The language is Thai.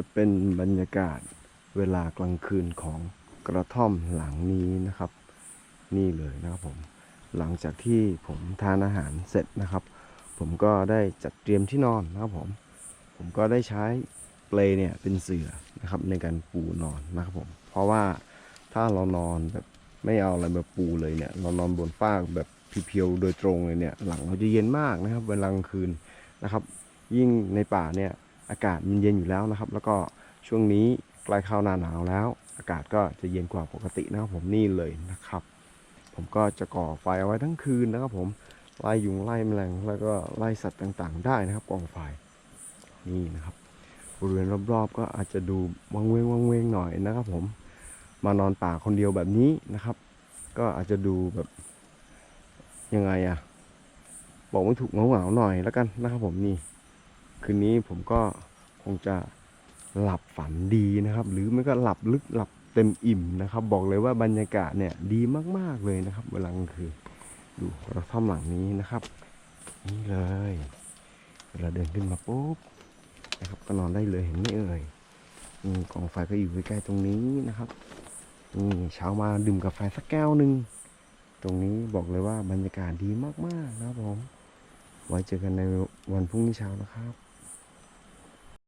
จะเป็นบรรยากาศเวลากลางคืนของกระท่อมหลังนี้นะครับ นี่เลยนะครับผมหลังจากที่ผมทานอาหารเสร็จนะครับ ผมก็ได้จัดเตรียมที่นอนนะครับผม ผมก็ได้ใช้เปลเนี่ยเป็นเสื่อนะครับในการปูนอนนะครับผม เพราะว่าถ้าเรานอนแบบไม่เอาอะไรแบบปูเลยเนี่ยเรานอนบนฟากแบบเพียวๆโดยตรงเลยเนี่ยหลังเราจะเย็นมากนะครับเวลากลางคืนนะครับ ยิ่งในป่าเนี่ย อากาศมันเย็นอยู่แล้วนะครับ แล้วก็ช่วงนี้ใกล้เข้าหน้าหนาวแล้ว อากาศก็จะเย็นกว่าปกตินะครับผมนี่เลยนะครับ ผมก็จะก่อไฟเอาไว้ทั้งคืนนะครับผมไล่ยุงไล่แมลงแล้วก็ไล่สัตว์ต่างๆ ได้นะครับกองไฟนี่นะครับบริเวณรอบๆ ก็อาจจะดูวังเวงวังเวงหน่อยนะครับ ผมมานอนป่าคนเดียวแบบนี้นะครับ ก็อาจจะดูแบบยังไงอะบอกไม่ถูกเหงาๆหน่อยแล้วกันนะครับผมนี่ คืนนี้ผมก็คงจะหลับฝันดีนะครับ หรือไม่ก็หลับลึกหลับเต็มอิ่มนะครับ บอกเลยว่าบรรยากาศเนี่ยดีมาก ๆ เลยนะครับ เวลากลางคืนดูกระท่อมหลังนี้นะครับ นี่เลยเวลาเดินขึ้นมาปุ๊บนะครับ ก็นอนได้เลยเห็นไหมเอ่ยนี่กองไฟก็อยู่ใกล้ๆตรงนี้นะครับนี่เช้ามาดื่มกาแฟสักแก้วหนึ่งตรงนี้บอกเลยว่าบรรยากาศดีมากๆนะครับผมไว้เจอกันในวันพรุ่งนี้เช้านะครับ